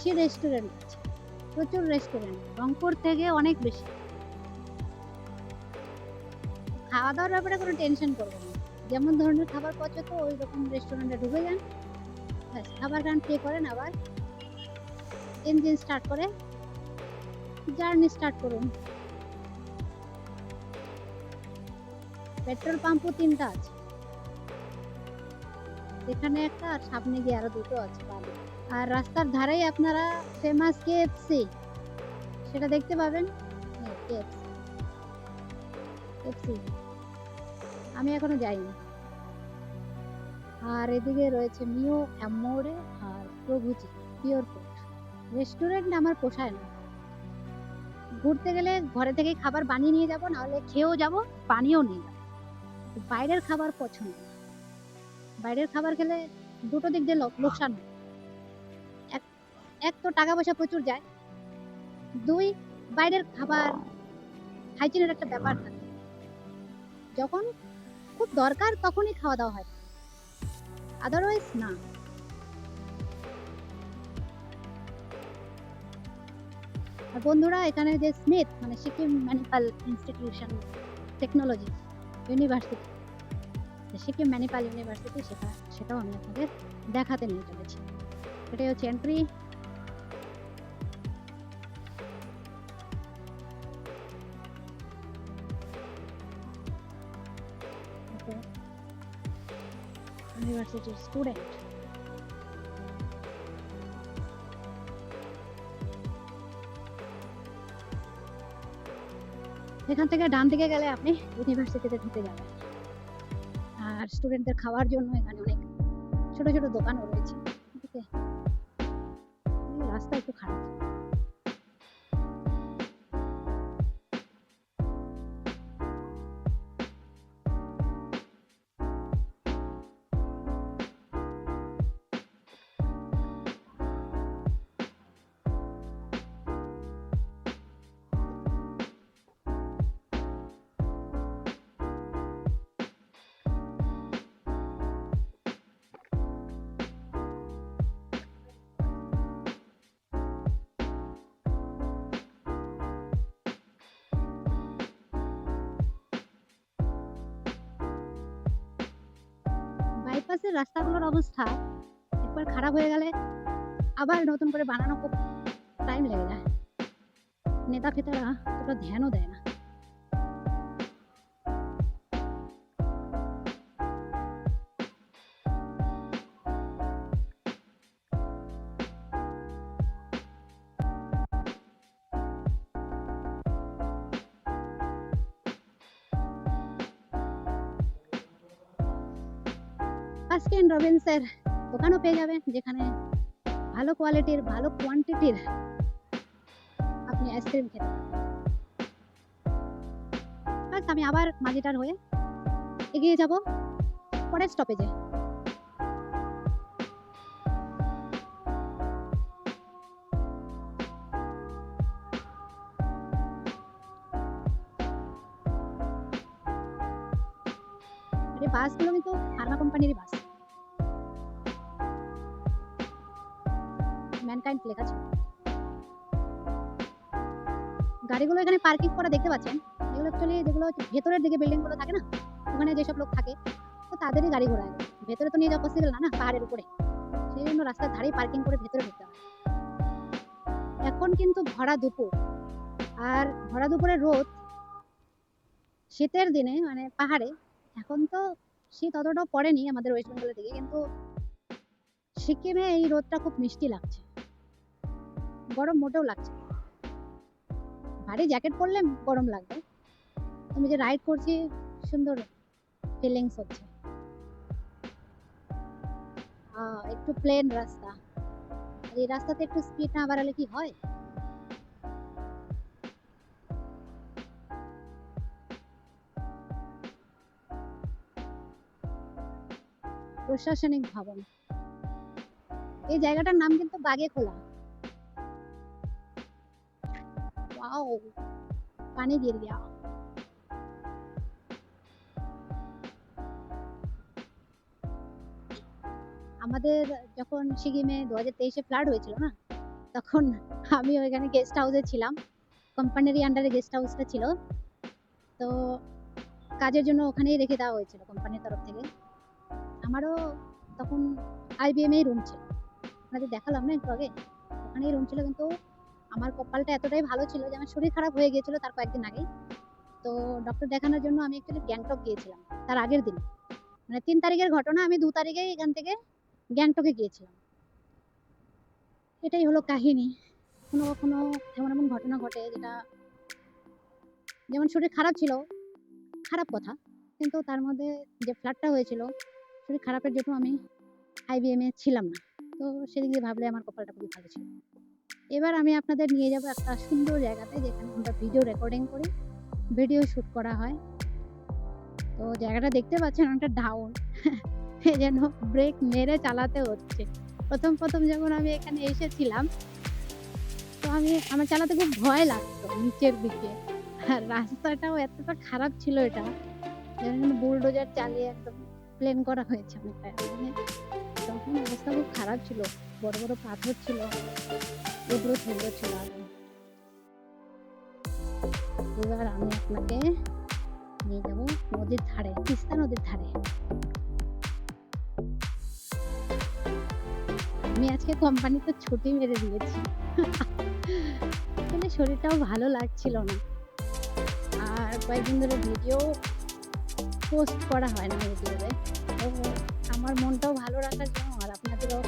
বেশি রেস্টুরেন্ট আছে। প্রচুর রেস্টুরেন্ট রংপুর থেকে অনেক বেশি। খাওয়া দাওয়ার ব্যাপারে কোনো টেনশন করবেন না। যেমন ধরনের খাবার পছন্দ ওই রকম রেস্টুরেন্টে ঢুকে যান। খাবার গান পে করেন আবার। ইঞ্জিন স্টার্ট করে জার্নি স্টার্ট করুন। পেট্রোল পাম্পও তিনটা আছে। এখানে একটা আর সামনে গিয়ে আরও দুটো আছে। বামে। আর রাস্তার ধারেই আপনারা ফেমাস কেএফসি সেটা দেখতে পাবেন। কেএফসি আমি এখনও যাইনি। আর এদিকে রয়েছে মিও অ্যামোরে আর প্রভুজি পিওর ফুড রেস্টুরেন্ট আমার পোষায় না। ঘুরতে গেলে ঘরে থেকেই খাবার বানিয়ে নিয়ে যাব, নাহলে খেয়েও যাব, পানিও নিয়ে যাব। বাইরের খাবার পছন্দ বাইরের খাবার খেলে দুটো দিক দিয়ে লোকসান হয়। এক তো টাকা পয়সা প্রচুর যায়। দুই, বাইরের খাবার। হাইজিনের একটা ব্যাপার থাকে। যখন খুব দরকার তখনই খাওয়া দাওয়া হয়। আদারওয়াইজ না। আর বন্ধুরা, এখানে যে স্মিথ মানে Sikkim Manipal institution technology university Sikkim Manipal university, সেটা, সেটাও আমি আপনাদের দেখাতে নিয়ে চলেছি। এটাই হচ্ছে এন্ট্রি ইউনিভার্সিটির স্টুডেন্ট এখান থেকে ডান দিকে গেলে আপনি ইউনিভার্সিটিতে ঢুকে যাবেন। আর স্টুডেন্টদের খাওয়ার জন্য এখানে অনেক ছোট ছোট দোকানও বাইপাসের রাস্তাগুলোর অবস্থা একবার খারাপ হয়ে গেলে আবার নতুন করে বানানো খুব টাইম লেগে যায়। নেতা ফেতারা অতটা ধ্যানও দেয় না। বাস্কিন রবিন্সের দোকানও পেয়ে যাবেন, যেখানে ভালো কোয়ালিটির, ভালো কোয়ান্টিটির আপনি আইসক্রিম খেতে পারেন আমি আবার মাঝিটার হয়ে এগিয়ে যাব পরের স্টপেজে বাসগুলো কিন্তু ফার্মা কোম্পানিরই বাস। লেখা ছিল গাড়িগুলো এখানে পার্কিং করা দেখতে পাচ্ছেন। এগুলো অ্যাকচুয়ালি যেগুলো ভেতরের দিকে থাকে না, ওখানে যেসব লোক থাকে, তো তাদেরই গাড়ি। ভেতরে তো নিয়ে যাওয়া পসিবল না না? পাহাড়ের উপরে। সেই জন্য রাস্তার পার্কিং করে ভেতরে ঢুকতে হয়। এখন কিন্তু ভরা দুপুর। আর ভরা দুপুরের রোদ শীতের দিনে মানে পাহাড়ে, এখন তো শীত অতটাও পড়েনি আমাদের ওয়েস্ট বেঙ্গলের দিকে, কিন্তু সিকিমে এই রোদটা খুব মিষ্টি লাগছে। গরম মোটেও লাগছে ভারী জ্যাকেট পরলে গরম লাগবে। আমি যে রাইড করছি, সুন্দর ফিলিংস হচ্ছে। একটু প্লেন রাস্তা। এই রাস্তাতে একটু স্পিড না বাড়ালে কি হয়? প্রশাসনিক ভবন। এই জায়গাটার নাম কিন্তু বাগে খোলা वाओ पानी गिर गया আমাদের যখন সিকিমে দু হাজার তেইশে ফ্লাড হয়েছিল না তখন আমি ওইখানে গেস্ট হাউসে ছিলাম কোম্পানির আন্ডারে গেস্ট হাউসটা ছিল তো কাজের জন্য ওখানেই রেখে দেওয়া হয়েছিল কোম্পানির তরফ থেকে আমারও তখন আইবিএমেই রুম ছিল আপনাদের দেখালাম না একটু আগে ওখানেই রুম ছিল কিন্তু আমার কপালটা এতটাই ভালো ছিল যে আমার শরীর খারাপ হয়ে গিয়েছিল তার কয়েকদিন আগেই। তো ডক্টর দেখানোর জন্য আমি একচুয়ালি গ্যাংটক গিয়েছিলাম, তার আগের দিন। মানে তিন তারিখের ঘটনা, আমি দু তারিখে এখান থেকে গ্যাংটকে গিয়েছিলাম। এটাই হলো কাহিনী। কোনো কখনো এমন এমন ঘটনা ঘটে যেটা যেমন শরীর খারাপ ছিল, খারাপ কথা, কিন্তু তার মধ্যে যে ফ্ল্যাটটা হয়েছিল, শরীর খারাপের জন্য আমি আইবিএমে ছিলাম না। তো সেদিক দিয়ে ভাবলে আমার কপালটা খুবই ভালো ছিল। এবার আমি আপনাদের নিয়ে যাব একটা সুন্দর জায়গাতে যেখানে আমরা ভিডিও রেকর্ডিং করি ভিডিও শ্যুট করা হয়। তো জায়গাটা দেখতে পাচ্ছেন অনেকটা ডাউন যেন ব্রেক মেরে চালাতে হচ্ছে। প্রথম প্রথম যখন আমি এখানে এসেছিলাম, তো আমি, আমার চালাতে খুব ভয় লাগতো নিচের দিকে। আর রাস্তাটাও এতটা খারাপ ছিল এটা যেন বুলডোজার চালিয়ে একদম প্লেন করা হয়েছে অনেকটা মানে তখন অবস্থা খুব খারাপ ছিল, বড় বড় পাথর ছিল। ছিল এবার আমি আপনাকে নিয়ে যাব নদীর ধারে তিস্তা নদীর ধারে আমি আজকে কোম্পানিতে ছুটি মেরে দিয়েছি। আসলে শরীরটাও ভালো লাগছিল না। আর কয়েকদিন ধরে ভিডিও পোস্ট করা হয় না তো আমার মনটাও ভালো রাখার জন্য আর আপনাদেরও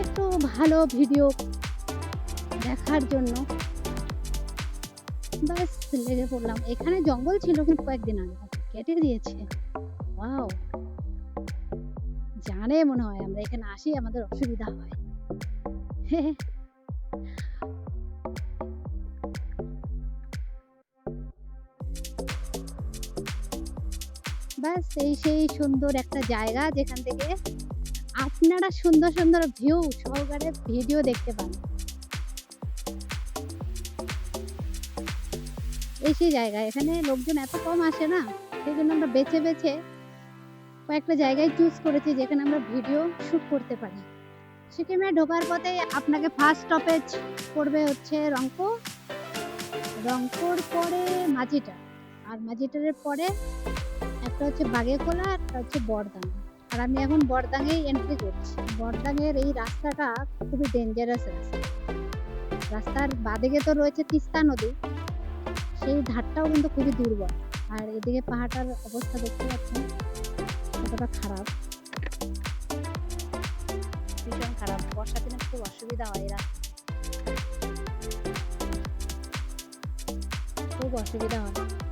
একটু ভালো ভিডিও দেখার জন্য। ব্যাস, লেগে পড়লাম। এখানে জঙ্গল ছিল কিন্তু কয়েকদিন আগে। কেটে দিয়েছে। ওয়াও। জানে মনে হয়, আমরা এখানে আসি, আমাদের অসুবিধা হয়। ব্যাস, এই সেই সুন্দর একটা জায়গা যেখান থেকে আপনারা সুন্দর সুন্দর ভিউ সহকারে ভিডিও দেখতে পান। এই সেই জায়গা, এখানে লোকজন এত কম আসে না সেই জন্য আমরা বেছে বেছে কয়েকটা জায়গায় চুজ করেছি যেখানে আমরা ভিডিও শ্যুট করতে পারি। সিকিমে ঢোকার পথে আপনাকে ফার্স্ট স্টপেজ পড়বে হচ্ছে রংপুর। রংপুর পরে মাঝিটা, আর মাঝিটারের পরে একটা হচ্ছে বাগেখোলা একটা হচ্ছে বরদাঙ্গা আর আমি এখন বরদাঙ্গেই এন্ট্রি করছি। বরদাঙ্গের এই রাস্তাটা খুবই ডেঞ্জারাস রাস্তা। রাস্তার বাদিকে তো রয়েছে তিস্তা নদী। সেই ধারটাও কিন্তু খুবই দুর্বল। আর এদিকে পাহাড়টার অবস্থা দেখতে পাচ্ছেন কতটা খারাপ। ভীষণ খারাপ। বর্ষার দিনে খুব অসুবিধা হয় এরা খুব অসুবিধা হয়।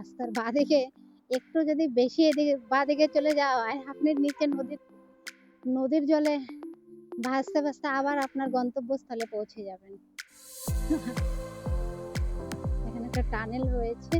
দেখুন বা দিকে একটু যদি বেশি এদিকে বা দিকে চলে যাওয়া হয়, আপনি নিচে নদীর নদীর জলে ভাসতে ভাসতে আবার আপনার গন্তব্যস্থলে পৌঁছে যাবেন। এখানে একটা টানেল রয়েছে।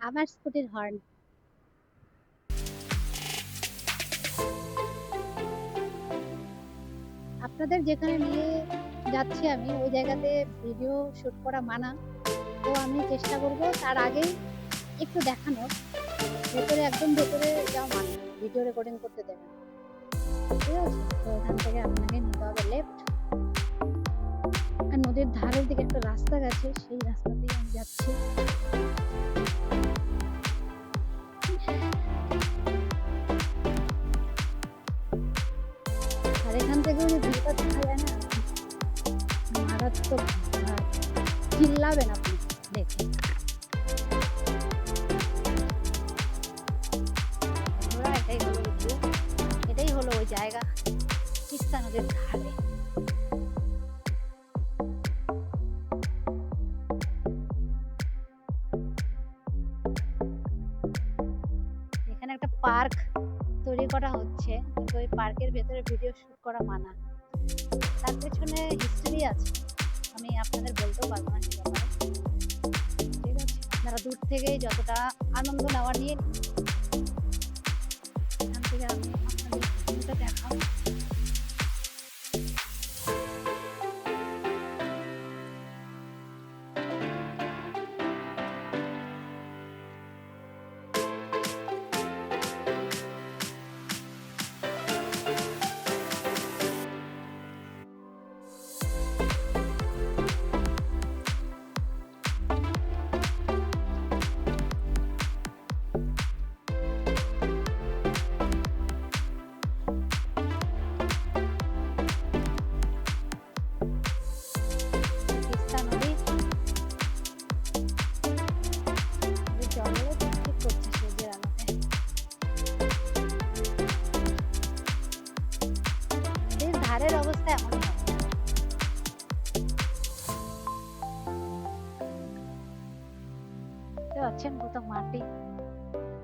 আবার স্কুটির হর্ন। আপনাদের যেখানে নিয়ে যাচ্ছি আমি, ওই জায়গাতে ভিডিও শুট করা মানা। তো আমি চেষ্টা করব তার আগেই একটু দেখানোর। ভেতরে একদম ভেতরে যাওয়া মানা। ভিডিও রেকর্ডিং করতে দেবে না। ঠিক আছে? তো এখান থেকে আপনাকে নিতে হবে লেফট আর নদীর ধারের দিকে একটা রাস্তা গেছে, সেই রাস্তা দিয়ে আমি যাচ্ছি। আর এখান থেকে ওই ভিউটা দেখা যায় না, মারাত্মক চিল্লাবেন আপনি দেখে এটাই এটাই হলো ওই জায়গা, তিস্তা নদীর ধারে। হচ্ছে কিন্তু ওই পার্কের ভেতরে ভিডিও শ্যুট করা মানা। তার পেছনে হিস্ট্রি আছে। আমি আপনাদের বলতেও পারব না ঠিক আছে? আপনারা দূর থেকেই যতটা আনন্দ নেওয়া নিয়ে এখান থেকে আমি আপনাদের দেখাবো। দেখতে পাচ্ছেন কত মাটি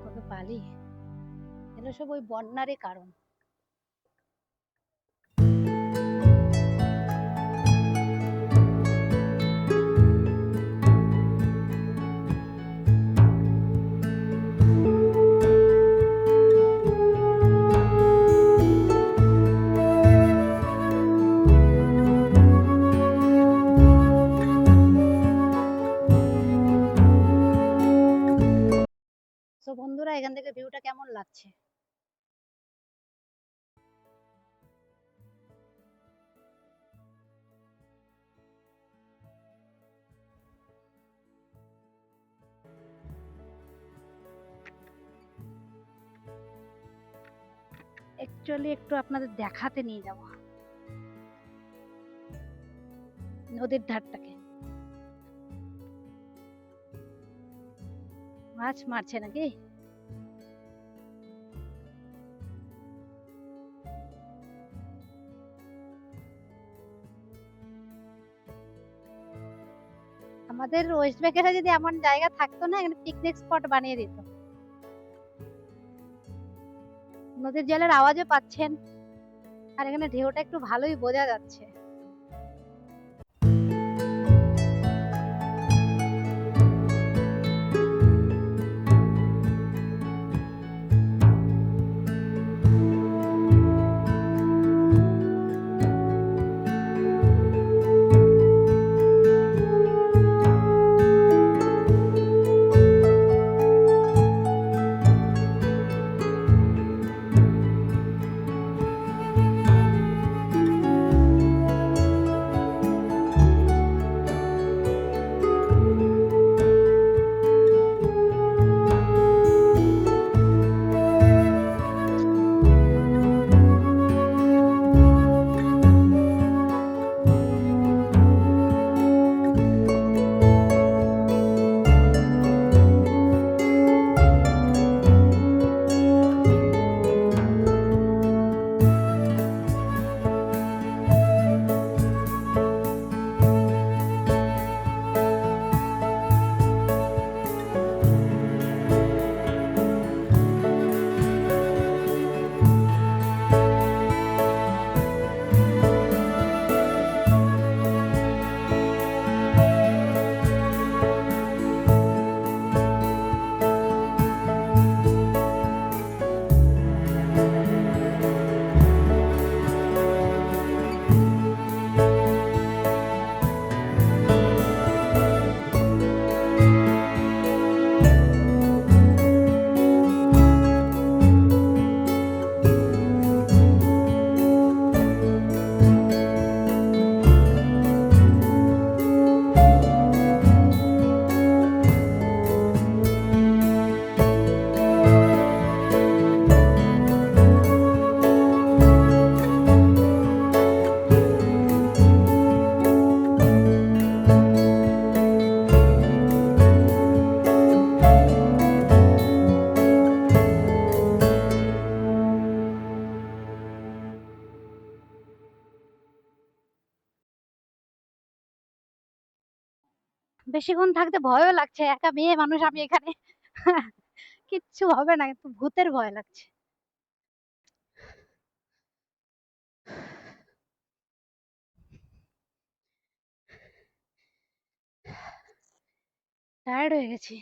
কত বালি এগুলো সব ওই বন্যারই কারণ। কেমন লাগছে? অ্যাকচুয়ালি একটু আপনাদের দেখাতে নিয়ে যাব। নদীর ধারটাকে। মাছ মারছে নাকি? আমাদের ওয়েস্ট বেঙ্গলে যদি এমন জায়গা থাকতো না, এখানে পিকনিক স্পট বানিয়ে দিত। নদীর জলের আওয়াজও পাচ্ছেন। আর এখানে ঢেউটা একটু ভালোই বোঝা যাচ্ছে। বেশিক্ষণ থাকতে ভয়ও লাগছে, একা মেয়ে মানুষ আমি এখানে। কিচ্ছু হবে না, কিন্তু ভূতের ভয় লাগছে। টায়ার্ড হয়ে গেছি।